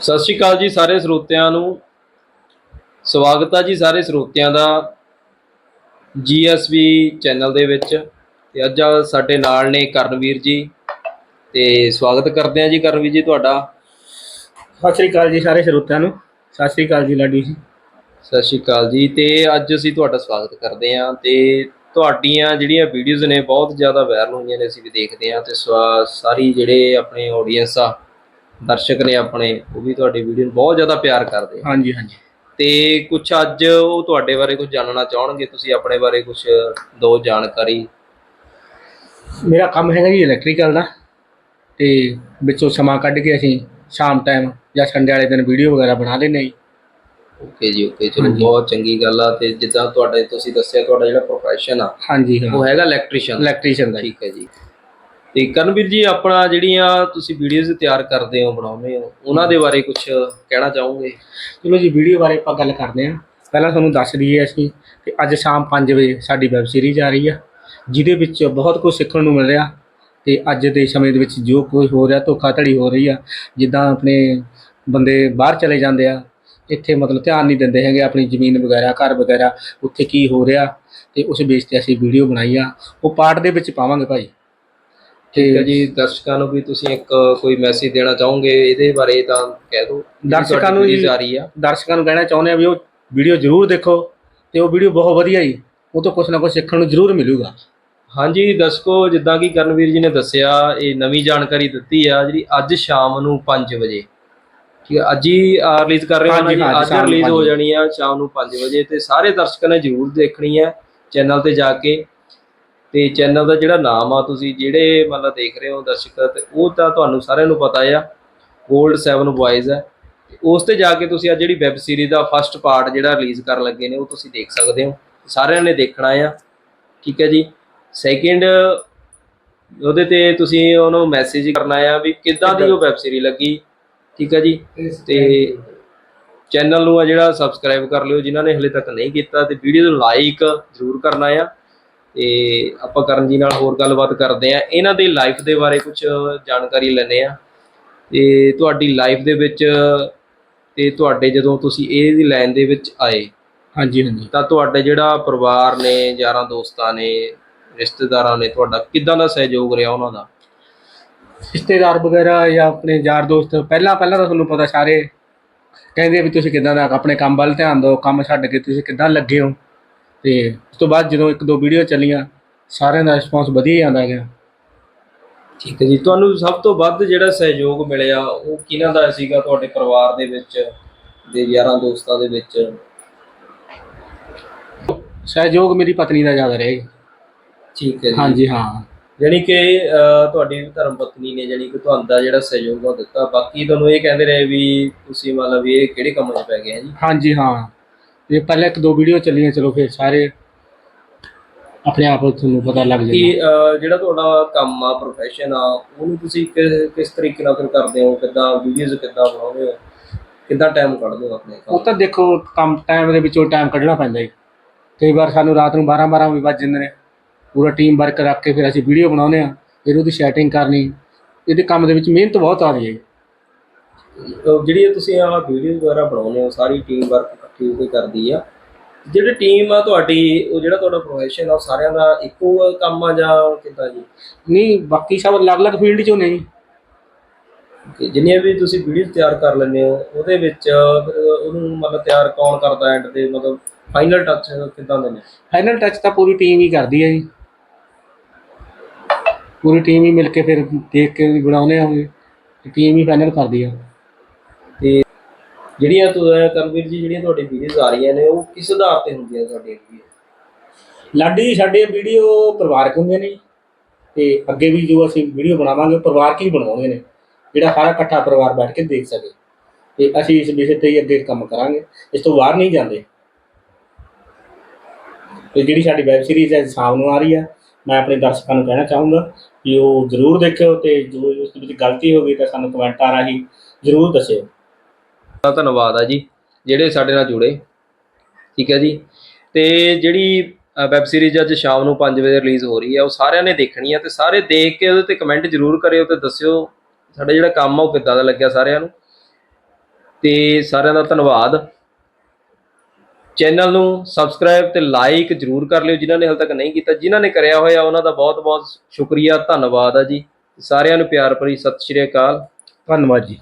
ਸਤਿ ਸ਼੍ਰੀ ਅਕਾਲ ਜੀ ਸਾਰੇ ਸਰੋਤਿਆਂ ਨੂੰ। ਸਵਾਗਤ ਹੈ ਜੀ ਸਾਰੇ ਸਰੋਤਿਆਂ ਦਾ ਜੀਐਸਵੀ ਚੈਨਲ ਦੇ ਵਿੱਚ। ਤੇ ਅੱਜ ਸਾਡੇ ਨਾਲ ਨੇ ਕਰਨਵੀਰ ਜੀ। ਤੇ ਸਵਾਗਤ ਕਰਦੇ ਹਾਂ ਜੀ ਕਰਨਵੀਰ ਜੀ ਤੁਹਾਡਾ। ਸਤਿ ਸ਼੍ਰੀ ਅਕਾਲ ਜੀ ਸਾਰੇ ਸਰੋਤਿਆਂ ਨੂੰ। ਸਤਿ ਸ਼੍ਰੀ ਅਕਾਲ ਜੀ ਲਾਡੀ ਜੀ। ਸਤਿ ਸ਼੍ਰੀ ਅਕਾਲ ਜੀ। ਤੇ ਅੱਜ ਅਸੀਂ ਤੁਹਾਡਾ ਸਵਾਗਤ ਕਰਦੇ ਹਾਂ ਤੇ ਤੁਹਾਡੀਆਂ ਜਿਹੜੀਆਂ ਵੀਡੀਓਜ਼ ਨੇ ਬਹੁਤ ਜ਼ਿਆਦਾ ਵਾਇਰਲ ਹੋਈਆਂ ਨੇ ਅਸੀਂ ਵੀ ਦੇਖਦੇ ਹਾਂ ਤੇ ਸਵਾ- ਸਾਰੀ ਜਿਹੜੇ ਆਪਣੇ ਆਡੀਅנס ਆ ਦਰਸ਼ਕ ਨੇ ਆਪਣੇ ਉਹ ਵੀ ਤੁਹਾਡੀ ਵੀਡੀਓ ਨੂੰ ਬਹੁਤ ਜ਼ਿਆਦਾ ਪਿਆਰ ਕਰਦੇ ਆ। ਹਾਂਜੀ ਹਾਂਜੀ। ਤੇ ਕੁਝ ਅੱਜ ਉਹ ਤੁਹਾਡੇ ਬਾਰੇ ਕੁਝ ਜਾਣਨਾ ਚਾਹਣਗੇ? ਤੁਸੀਂ ਆਪਣੇ ਬਾਰੇ ਕੁਝ ਦੋ ਜਾਣਕਾਰੀ। ਮੇਰਾ ਕੰਮ ਹੈਗਾ ਜੀ ਇਲੈਕਟ੍ਰੀਕਲ ਦਾ ਤੇ ਵਿੱਚੋਂ ਸਮਾਂ ਕੱਢ ਕੇ ਅਸੀਂ ਸ਼ਾਮ ਟਾਈਮ ਜਾਂ ਸੰਡੇ ਵਾਲੇ ਦਿਨ ਵੀਡੀਓ ਵਗੈਰਾ ਬਣਾ ਲੈਂਦੇ ਜੀ। ਓਕੇ ਜੀ ਓਕੇ। ਚਲੋ। ਬਹੁਤ ਚੰਗੀ ਗੱਲ ਆ। ਤੇ ਜਿੱਦਾਂ ਤੁਹਾਡੇ ਤੁਸੀਂ ਦੱਸਿਆ ਤੁਹਾਡਾ ਜਿਹੜਾ ਪ੍ਰੋਫੈਸ਼ਨ ਆ ਹਾਂਜੀ ਹਾਂ। ਉਹ ਹੈਗਾ ਇਲੈਕਟ੍ਰੀਸ਼ੀਅਨ ਇਲੈਕਟ੍ਰੀਸ਼ੀਅਨ ਦਾ ਠੀਕ ਹੈ ਜੀ। ਤੇ ਕਰਨਵੀਰ ਜੀ, ਆਪਣਾ ਜਿਹੜੀਆਂ ਤੁਸੀਂ ਵੀਡੀਓਜ਼ ਤਿਆਰ ਕਰਦੇ ਹੋ, ਬਣਾਉਂਦੇ ਹੋ, ਉਹਨਾਂ ਦੇ ਬਾਰੇ ਕੁਝ ਕਹਿਣਾ ਚਾਹੋਗੇ? ਚਲੋ ਜੀ ਵੀਡੀਓ ਬਾਰੇ ਆਪਾਂ ਗੱਲ ਕਰਦੇ ਹਾਂ। ਪਹਿਲਾਂ ਤੁਹਾਨੂੰ ਦੱਸ ਦਈਏ ਅਸੀਂ ਕਿ ਅੱਜ ਸ਼ਾਮ 5 ਵਜੇ ਸਾਡੀ ਵੈਬ ਸੀਰੀਜ਼ ਆ ਰਹੀ ਆ, ਜਿਹਦੇ ਵਿੱਚ ਬਹੁਤ ਕੁਝ ਸਿੱਖਣ ਨੂੰ ਮਿਲ ਰਿਹਾ ਤੇ ਅੱਜ ਦੇ ਸਮੇਂ ਦੇ ਵਿੱਚ ਜੋ ਕੁਝ ਹੋ ਰਿਹਾ, ਧੋਖਾਧੜੀ ਹੋ ਰਹੀ ਆ, ਜਿੱਦਾਂ ਆਪਣੇ ਬੰਦੇ ਬਾਹਰ ਚਲੇ ਜਾਂਦੇ ਆ, ਇੱਥੇ ਮਤਲਬ ਧਿਆਨ ਨਹੀਂ ਦਿੰਦੇ ਹੈਗੇ ਆਪਣੀ ਜ਼ਮੀਨ ਵਗੈਰਾ, ਘਰ ਵਗੈਰਾ, ਉੱਥੇ ਕੀ ਹੋ ਰਿਹਾ ਤੇ ਉਸ ਬੇਸ ਤੇ ਅਸੀਂ ਵੀਡੀਓ ਬਣਾਈ ਆ। ਉਹ ਪਾਰਟ ਦੇ ਵਿੱਚ ਪਾਵਾਂਗੇ ਭਾਈ। ਠੀਕ ਹੈ ਜੀ ਦਰਸ਼ਕਾਂ ਨੂੰ ਵੀ ਤੁਸੀਂ ਇੱਕ ਕੋਈ ਮੈਸੇਜ ਦੇਣਾ ਚਾਹੋਗੇ ਇਹਦੇ ਬਾਰੇ ਤਾਂ ਕਹਿ ਦਿਓ ਦਰਸ਼ਕਾਂ ਨੂੰ ਜੀ- ਰਹੀ ਆ। ਦਰਸ਼ਕਾਂ ਨੂੰ ਕਹਿਣਾ ਚਾਹੁੰਦੇ ਆ ਵੀ ਉਹ ਵੀਡੀਓ ਜ਼ਰੂਰ ਦੇਖੋ ਤੇ ਉਹ ਵੀਡੀਓ ਬਹੁਤ ਵਧੀਆ ਜੀ। ਉਹ ਤੋਂ ਕੁਝ ਨਾ ਕੁਝ ਸਿੱਖਣ ਨੂੰ ਜ਼ਰੂਰ ਮਿਲੂਗਾ। ਹਾਂਜੀ ਦਰਸ਼ਕੋ ਜਿੱਦਾਂ ਕਿ ਕਰਨਵੀਰ ਜੀ ਨੇ ਦੱਸਿਆ ਇਹ ਨਵੀਂ ਜਾਣਕਾਰੀ ਦਿੱਤੀ ਆ ਜਿਹੜੀ ਅੱਜ ਸ਼ਾਮ ਨੂੰ 5 ਵਜੇ। ਠੀਕ ਹੈ ਅੱਜ ਹੀ ਰਿਲੀਜ਼ ਕਰ ਰਹੇ ਹਾਂ ਜੀ। ਅੱਜ ਰਿਲੀਜ਼ ਹੋ। ਜਾਣੀ ਆ ਸ਼ਾਮ ਨੂੰ 5 ਵਜੇ ਤੇ ਸਾਰੇ ਦਰਸ਼ਕਾਂ ਨੇ ਜ਼ਰੂਰ ਦੇਖਣੀ ਹੈ ਚੈਨਲ ਤੇ ਜਾ ਕੇ। ਤੇ ਚੈਨਲ ਦਾ ਜਿਹੜਾ ਨਾਮ ਆ ਤੁਸੀਂ ਜਿਹੜੇ ਮਤਲਬ ਦੇਖ ਰਹੇ ਹੋ ਦਰਸ਼ਕ ਤੇ ਉਹ ਤਾਂ ਤੁਹਾਨੂੰ ਸਾਰਿਆਂ ਨੂੰ ਪਤਾ ਆ 골ਡ 7 ਬॉयਜ਼ ਹੈ ਉਸ ਤੇ ਜਾ ਕੇ ਤੁਸੀਂ ਆ ਜਿਹੜੀ ਵੈਬ ਸੀਰੀਜ਼ ਦਾ ਫਸਟ ਪਾਰਟ ਜਿਹੜਾ ਰਿਲੀਜ਼ ਕਰਨ ਲੱਗੇ ਨੇ ਉਹ ਤੁਸੀਂ ਦੇਖ ਸਕਦੇ ਹੋ। ਸਾਰਿਆਂ ਨੇ ਦੇਖਣਾ ਆ ਠੀਕ ਹੈ ਜੀ। ਸੈਕਿੰਡ ਉਹਦੇ ਤੇ ਤੁਸੀਂ ਉਹਨੂੰ ਮੈਸੇਜ ਕਰਨਾ ਆ ਵੀ ਕਿੱਦਾਂ ਦੀ ਉਹ ਵੈਬ ਸੀਰੀ ਲੱਗੀ ਠੀਕ ਹੈ ਜੀ। ਤੇ ਚੈਨਲ ਨੂੰ ਆ ਜਿਹੜਾ ਸਬਸਕ੍ਰਾਈਬ ਕਰ ਲਿਓ ਜਿਨ੍ਹਾਂ ਨੇ ਹਲੇ ਤੱਕ ਨਹੀਂ ਕੀਤਾ ਤੇ ਵੀਡੀਓ ਨੂੰ ਲਾਈਕ ਜ਼ਰੂਰ ਕਰਨਾ ਆ। ਤੇ ਆਪਾਂ ਕਰਨ ਜੀ ਨਾਲ ਹੋਰ ਗੱਲਬਾਤ ਕਰਦੇ ਆ ਇਹਨਾਂ ਦੇ ਲਾਈਫ ਦੇ ਬਾਰੇ ਕੁਝ ਜਾਣਕਾਰੀ ਲੈਣੇ ਆ ਤੇ ਤੁਹਾਡੀ ਲਾਈਫ ਦੇ ਵਿੱਚ ਤੇ ਤੁਹਾਡੇ ਜਦੋਂ ਤੁਸੀਂ ਇਹ ਦੀ ਲਾਈਨ ਦੇ ਵਿੱਚ ਆਏ ਹਾਂਜੀ ਹਾਂਜੀ। ਤਾਂ ਤੁਹਾਡੇ ਜਿਹੜਾ ਪਰਿਵਾਰ ਨੇ ਯਾਰਾਂ ਦੋਸਤਾਂ ਨੇ ਰਿਸ਼ਤੇਦਾਰਾਂ ਨੇ ਤੁਹਾਡਾ ਕਿੱਦਾਂ ਦਾ ਸਹਿਯੋਗ ਰਿਹਾ ਉਹਨਾਂ ਦਾ? ਰਿਸ਼ਤੇਦਾਰ ਵਗੈਰਾ ਜਾਂ ਆਪਣੇ ਯਾਰ ਦੋਸਤ ਪਹਿਲਾਂ ਪਹਿਲਾਂ ਤਾਂ ਤੁਹਾਨੂੰ ਪਤਾ ਸਾਰੇ ਕਹਿੰਦੇ ਆ ਵੀ ਤੁਸੀਂ ਕਿੱਦਾਂ ਦਾ ਆਪਣੇ ਕੰਮ ਵੱਲ ਧਿਆਨ ਦਿਓ ਕੰਮ ਛੱਡ ਕੇ ਤੁਸੀਂ ਕਿੱਦਾਂ ਲੱਗੇ ਹੋ। ਤੇ ਉਸ ਤੋਂ ਬਾਅਦ ਜਦੋਂ ਇੱਕ ਦੋ ਵੀਡੀਓ ਚੱਲੀਆਂ ਸਾਰਿਆਂ ਦਾ ਰਿਸਪੌਂਸ ਵਧੀਆ ਹੀ ਆਉਂਦਾ ਗਿਆ। ਠੀਕ ਹੈ ਜੀ। ਤੁਹਾਨੂੰ ਸਭ ਤੋਂ ਵੱਧ ਜਿਹੜਾ ਸਹਿਯੋਗ ਮਿਲਿਆ ਉਹ ਕਿਹਨਾਂ ਦਾ ਸੀਗਾ ਤੁਹਾਡੇ ਪਰਿਵਾਰ ਦੇ ਵਿੱਚ ਦੇ ਯਾਰਾਂ ਦੋਸਤਾਂ ਦੇ ਵਿੱਚ? ਸਹਿਯੋਗ ਮੇਰੀ ਪਤਨੀ ਦਾ ਜ਼ਿਆਦਾ ਰਹੇਗਾ ਠੀਕ ਹੈ ਜੀ। ਹਾਂਜੀ ਹਾਂ। ਜਾਣੀ ਕਿ ਤੁਹਾਡੀ ਧਰਮ ਪਤਨੀ ਨੇ ਜਾਣੀ ਕਿ ਤੁਹਾਨੂੰ ਦਾ ਜਿਹੜਾ ਸਹਿਯੋਗ ਉਹ ਦਿੱਤਾ। ਬਾਕੀ ਤੁਹਾਨੂੰ ਇਹ ਕਹਿੰਦੇ ਰਹੇ ਵੀ ਤੁਸੀਂ ਮਤਲਬ ਇਹ ਕਿਹੜੇ ਕੰਮ 'ਚ ਪੈ ਗਏ ਆ ਜੀ? ਹਾਂਜੀ ਹਾਂ। ਇਹ ਪਹਿਲਾਂ ਇੱਕ ਦੋ ਵੀਡੀਓ ਚੱਲੀਆਂ ਚਲੋ ਫਿਰ ਸਾਰੇ ਆਪਣੇ ਆਪ ਤੁਹਾਨੂੰ ਪਤਾ ਲੱਗ ਕਿ ਜਾਏਗਾ। ਅਹ, ਜਿਹੜਾ ਤੁਹਾਡਾ ਕੰਮ ਆ ਪ੍ਰੋਫੈਸ਼ਨ ਆ ਉਹਨੂੰ ਤੁਸੀਂ ਕਿ- ਕਿਸ ਤਰੀਕੇ ਨਾਲ ਫਿਰ ਕਰਦੇ ਹੋ ਕਿੱਦਾਂ ਵੀਡੀਓਜ਼ ਕਿੱਦਾਂ ਬਣਾਉਂਦੇ ਹੋ ਕਿੱਦਾਂ ਟਾਈਮ ਕੱਢਦੇ ਹੋ ਆਪਣੇ ਉਹ ਤਾਂ ਦੇਖੋ ਕੰਮ ਟਾਈਮ ਦੇ ਵਿੱਚੋਂ ਟਾਈਮ ਕੱਢਣਾ ਪੈਂਦਾ ਜੀ। ਕਈ ਵਾਰ ਸਾਨੂੰ ਰਾਤ ਨੂੰ 12 12 ਵੀ ਵੱਜ ਜਾਂਦੇ ਨੇ। ਪੂਰਾ ਟੀਮ ਵਰਕ ਰੱਖ ਕੇ ਫਿਰ ਅਸੀਂ ਵੀਡੀਓ ਬਣਾਉਂਦੇ ਆ ਫਿਰ ਉਹਦੀ ਸੈਟਿੰਗ ਕਰਨੀ। ਇਹਦੇ ਕੰਮ ਦੇ ਵਿੱਚ ਮਿਹਨਤ ਬਹੁਤ ਆ ਰਹੀ ਹੈ ਅਹ ਜਿਹੜੀ ਇਹ ਤੁਸੀਂ ਆਹ ਵੀਡੀਓ ਵਗੈਰਾ ਬਣਾਉਂਦੇ ਹੋ ਸਾਰੀ ਟੀਮ ਵਰਕ ਇਕੱਠੀ ਹੋ ਕਰਦੀ ਆ। ਜਿਹੜੀ ਟੀਮ ਆ ਤੁਹਾਡੀ ਉਹ ਜਿਹੜਾ ਤੁਹਾਡਾ ਪ੍ਰੋਫੈਸ਼ਨ ਆ ਉਹ ਸਾਰਿਆਂ ਦਾ ਇੱਕੋ ਕੰਮ ਆ ਜਾਂ ਕਿੱਦਾਂ ਜੀ? ਨਹੀਂ ਬਾਕੀ ਸਭ ਅਲੱਗ-ਅਲੱਗ ਫੀਲਡ 'ਚੋਂ ਨਹੀਂ ਕਿ ਜਿੰਨੀਆਂ ਵੀ ਤੁਸੀਂ ਵੀਡੀਓ ਤਿਆਰ ਕਰ ਲੈਂਦੇ ਹੋ ਉਹਦੇ ਵਿੱਚ ਉਹਨੂੰ ਮਤਲਬ ਤਿਆਰ ਕੌਣ ਕਰਦਾ ਐਂਡ ਤੇ ਮਤਲਬ ਫਾਈਨਲ ਟੱਚ ਕਿੱਦਾਂ ਦੇ ਨੇ? ਫਾਈਨਲ ਟੱਚ ਤਾਂ ਪੂਰੀ ਟੀਮ ਹੀ ਕਰਦੀ ਹੈ ਜੀ। ਪੂਰੀ ਟੀਮ ਹੀ ਮਿਲ ਕੇ ਫਿਰ ਦੇਖ ਕੇ ਬਣਾਉਂਦੇ ਆਂਗੇ ਟੀਮ ਹੀ ਫਾਈਨਲ ਕਰਦੀ ਆ। ਜਿਹੜੀਆਂ ਤੁਸੀਂ ਕਰਮਵੀਰ ਜੀ, ਜਿਹੜੀਆਂ ਤੁਹਾਡੀ ਵੀਡੀਓਜ਼ ਆ ਰਹੀਆਂ ਨੇ, ਉਹ ਕਿਸ ਆਧਾਰ ਤੇ ਹੁੰਦੀਆਂ ਤੁਹਾਡੇ ਵੀਡੀਓ ਲਾਡੀ ਜੀ ਸਾਡੇ ਵੀਡੀਓ ਪਰਿਵਾਰਕ ਹੁੰਦੇ ਨੇ ਤੇ ਅੱਗੇ ਵੀ ਜੋ ਅਸੀਂ ਵੀਡੀਓ ਬਣਾਵਾਂਗੇ, ਉਹ ਪਰਿਵਾਰਕ ਹੀ ਬਣਾਉਣੇ ਨੇ। ਜਿਹੜਾ ਸਾਰਾ ਇਕੱਠਾ ਪਰਿਵਾਰ ਬੈਠ ਕੇ ਦੇਖ ਸਕੇ। ਤੇ ਅਸੀਂ ਇਸ ਵਿਸ਼ੇ ਤੇ ਹੀ ਅੱਗੇ ਕੰਮ ਕਰਾਂਗੇ। ਇਸ ਤੋਂ ਬਾਹਰ ਨਹੀਂ ਜਾਂਦੇ। ਤੇ ਜਿਹੜੀ ਸਾਡੀ ਵੈਬ ਸੀਰੀਜ਼ ਹੈ ਸ਼ਾਮ ਨੂੰ ਆ ਰਹੀ ਹੈ ਮੈਂ ਆਪਣੇ ਦਰਸ਼ਕਾਂ ਨੂੰ ਕਹਿਣਾ ਚਾਹੂੰਗਾ ਕਿ ਉਹ ਜ਼ਰੂਰ ਦੇਖਿਓ ਤੇ ਜੋ ਉਸ ਦੇ ਵਿੱਚ ਗਲਤੀ ਹੋ ਗਈ ਤਾਂ ਸਾਨੂੰ ਕਮੈਂਟਾਂ ਰਾਹੀਂ ਜ਼ਰੂਰ ਦੱਸਿਓ। ਧੰਨਵਾਦ ਆ ਜੀ, ਜਿਹੜੇ ਸਾਡੇ ਨਾਲ ਜੁੜੇ। ਠੀਕ ਹੈ ਜੀ? ਤੇ ਜਿਹੜੀ ਵੈਬ ਸੀਰੀਜ਼ ਅੱਜ ਸ਼ਾਮ ਨੂੰ 5 ਵਜੇ ਰਿਲੀਜ਼ ਹੋ ਰਹੀ ਹੈ, ਉਹ ਸਾਰਿਆਂ ਨੇ ਦੇਖਣੀ ਹੈ ਤੇ ਸਾਰੇ ਦੇਖ ਕੇ ਉਹਦੇ ਤੇ ਕਮੈਂਟ ਜ਼ਰੂਰ ਕਰਿਓ ਤੇ ਦੱਸਿਓ ਸਾਡਾ ਜਿਹੜਾ ਕੰਮ ਆ ਉਹ ਕਿੱਦਾਂ ਦਾ ਲੱਗਿਆ ਸਾਰਿਆਂ ਨੂੰ। ਤੇ ਸਾਰਿਆਂ ਦਾ ਧੰਨਵਾਦ। ਚੈਨਲ ਨੂੰ ਸਬਸਕ੍ਰਾਈਬ ਤੇ ਲਾਈਕ ਜਰੂਰ ਕਰ ਲਿਓ, ਜਿਨ੍ਹਾਂ ਨੇ ਹਾਲ ਤੱਕ ਨਹੀਂ ਕੀਤਾ, ਜਿਨ੍ਹਾਂ ਨੇ ਕਰਿਆ ਹੋਇਆ, ਉਹਨਾਂ ਦਾ ਬਹੁਤ ਬਹੁਤ ਸ਼ੁਕਰੀਆ, ਧੰਨਵਾਦ ਆ ਜੀ। ਸਾਰਿਆਂ ਨੂੰ ਪਿਆਰ ਭਰੀ ਸਤਿ ਸ਼੍ਰੀ ਅਕਾਲ। ਧੰਨਵਾਦ ਜੀ।